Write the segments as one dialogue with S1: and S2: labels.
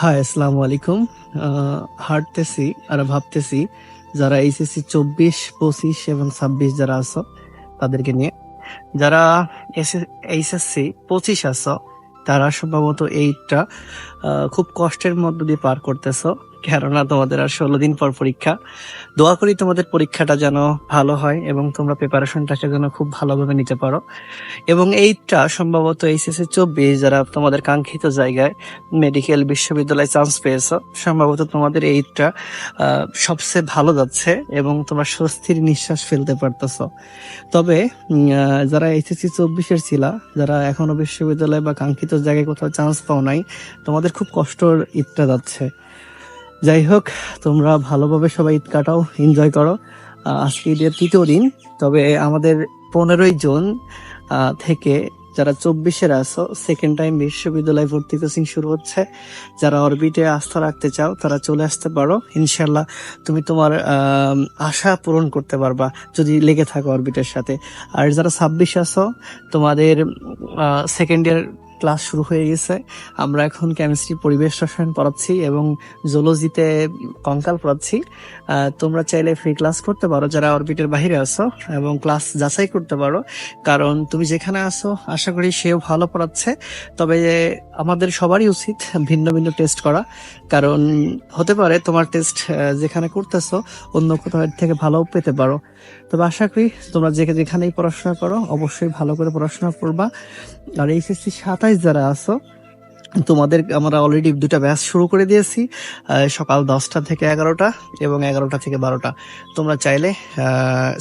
S1: High, আসসালামু আলাইকুম। হাঁটতেছি আর ভাবতেছি যারা এইচএসসি চব্বিশ, পঁচিশ এবং ছাব্বিশ যারা আছো তাদেরকে নিয়ে, যারা এইচএসসি পঁচিশ আছো, তারা সম্ভবত এইটা খুব কষ্টের মধ্য দিয়ে পার করতেছো। কেননা তোমাদের আর ষোলো দিন পর পরীক্ষা। দোয়া করি তোমাদের পরীক্ষাটা যেন ভালো হয় এবং তোমরা প্রিপারেশনটাকে যেন খুব ভালোভাবে নিতে পারো। এবং এইটা সম্ভবত এইচএসসি চব্বিশ যারা তোমাদের কাঙ্ক্ষিত জায়গায় মেডিকেল বিশ্ববিদ্যালয়ে চান্স পেয়েছ, সম্ভবত তোমাদের এইটা সবচেয়ে ভালো যাচ্ছে এবং তোমরা স্বস্তির নিঃশ্বাস ফেলতে পারতেছো। তবে যারা এইচএসসি চব্বিশের ছিলা, যারা এখনও বিশ্ববিদ্যালয় বা কাঙ্ক্ষিত জায়গায় কোথাও চান্স পাও নাই, তোমাদের খুব কষ্টর ঈদটা যাচ্ছে। যাই হোক তোমরা ভালোভাবে সবাই ঈদ কাটাও এনজয় করো। আজকে ঈদের তৃতীয় দিন, তবে আমাদের পনেরোই জুন থেকে যারা চব্বিশের আছো সেকেন্ড টাইম বিশ্ববিদ্যালয় ভর্তি কোচিং শুরু হচ্ছে, যারা অরবিটে আস্থা রাখতে চাও, তারা চলে আসতে পারো। ইনশাল্লাহ তুমি তোমার আশা পূরণ করতে পারবা, যদি লেগে থাকো অরবিটের সাথে। আর যারা ছাব্বিশ আছো, তোমাদের সেকেন্ড ইয়ার ক্লাস শুরু হয়ে গেছে। আমরা এখন কেমিস্ট্রি পরিবেশ রসায়ন পড়াচ্ছি এবং জুলজিতে কঙ্কাল পড়াচ্ছি। তোমরা চাইলে ফ্রি ক্লাস করতে পারো, যারা অরবিটের বাইরে আছো, এবং ক্লাস যাচাই করতে পারো। কারণ তুমি যেখানে আছো, আশা করি সেও ভালো পড়াচ্ছে। তবে আমাদের সবারই উচিত ভিন্ন ভিন্ন টেস্ট করা। কারণ হতে পারে তোমার টেস্ট যেখানে করতেছো, অন্য কোথাও থেকে ভালো পেতে পারো। তবে আশা করি তোমরা যেখানেই পড়াশোনা করো, অবশ্যই ভালো করে পড়াশোনা করবা। আর এইচএসসি সাতাইশ যারা আছো, তোমাদের আমরা অলরেডি দুটা ব্যাচ শুরু করে দিয়েছি সকাল দশটা থেকে এগারোটা এবং এগারোটা থেকে বারোটা। তোমরা চাইলে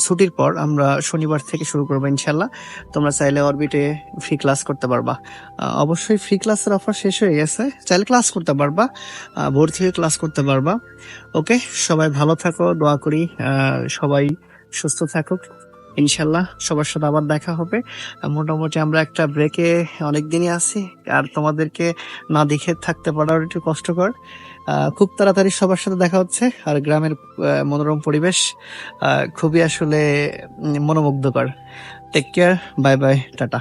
S1: ছুটির পর আমরা শনিবার থেকে শুরু করব ইনশাল্লাহ তোমরা চাইলে অরবিটে ফ্রি ক্লাস করতে পারবা। অবশ্যই ফ্রি ক্লাসের অফার শেষ হয়ে গেছে। চাইলে ক্লাস করতে পারবা ভর্তি হয়ে ক্লাস করতে পারবা। ওকে সবাই ভালো থাকো, দোয়া করি। সবাই সুস্থ থাকুক। ইনশাল্লাহ সবার সাথে আবার দেখা হবে। মোটামুটি আমরা একটা ব্রেকে অনেক দিনই আছি, আর তোমাদেরকে না দেখে থাকতে পারাও একটু কষ্টকর। খুব তাড়াতাড়ি সবার সাথে দেখা হচ্ছে, আর গ্রামের মনোরম পরিবেশ খুবই আসলে মনোমুগ্ধকর। Take care bye bye tata.